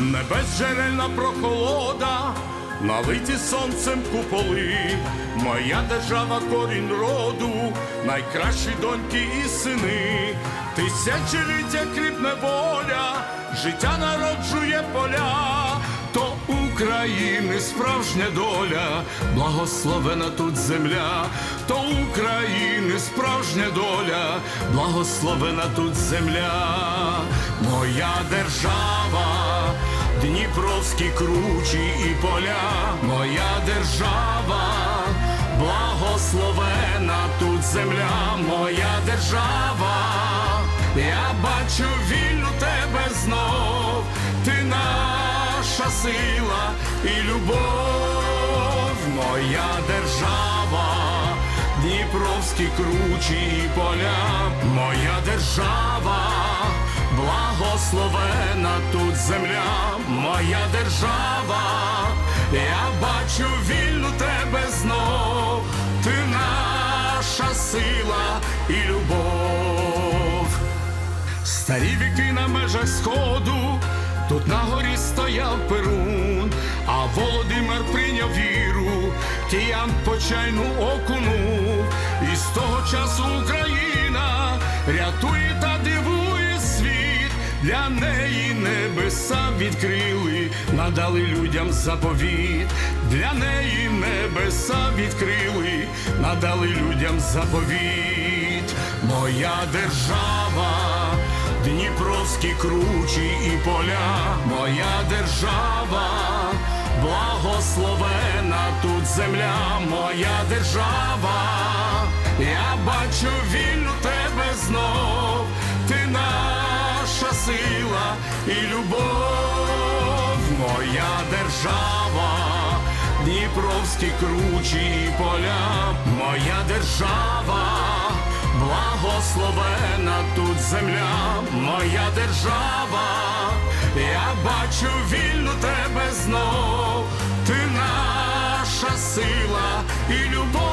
Небезжерельна прохолода, налиті сонцем куполи, моя держава корінь роду, найкращі доньки і сини, тисячоліття кріпне воля, життя народжує поля, то України справжня доля, благословена тут земля, то України справжня доля, благословена тут земля, моя держава. Дніпровські кручі і поля, моя держава, благословена тут земля, моя держава, я бачу вільну тебе знов, ти наша сила і любов, моя держава, Дніпровські кручі і поля, моя держава. Благословена тут земля, моя держава, я бачу вільну тебе знов, ти наша сила і любов. Старі віки на межах сходу, тут на горі стояв Перун, а Володимир прийняв віру, киян почайну окунув, і з того часу Україна рятує та для неї небеса відкрили, надали людям заповіт, для неї небеса відкрили, надали людям заповіт, моя держава. Дніпровські кручі і поля, моя держава, благословена тут земля, моя держава, я бачу вільну тебе знов, і любов, моя держава, Дніпровські кручі поля, моя держава. Благословена тут земля, моя держава, я бачу вільну тебе знов, ти наша сила і любов.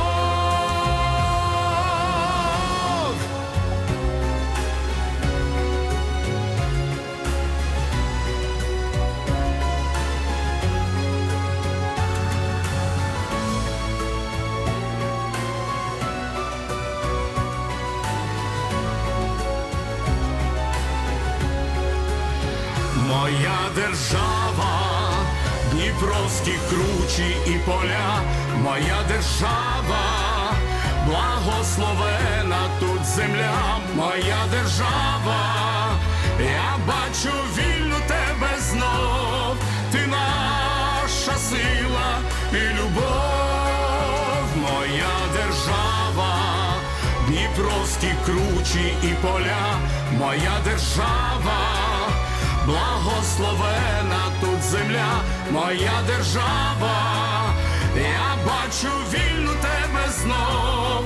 Моя держава, Дніпровські кручі і поля, моя держава, благословена тут земля, моя держава, я бачу вільну тебе знов, ти наша сила і любов, моя держава. Дніпровські кручі і поля, моя держава, благословена тут земля, моя держава, я бачу вільну тебе знов,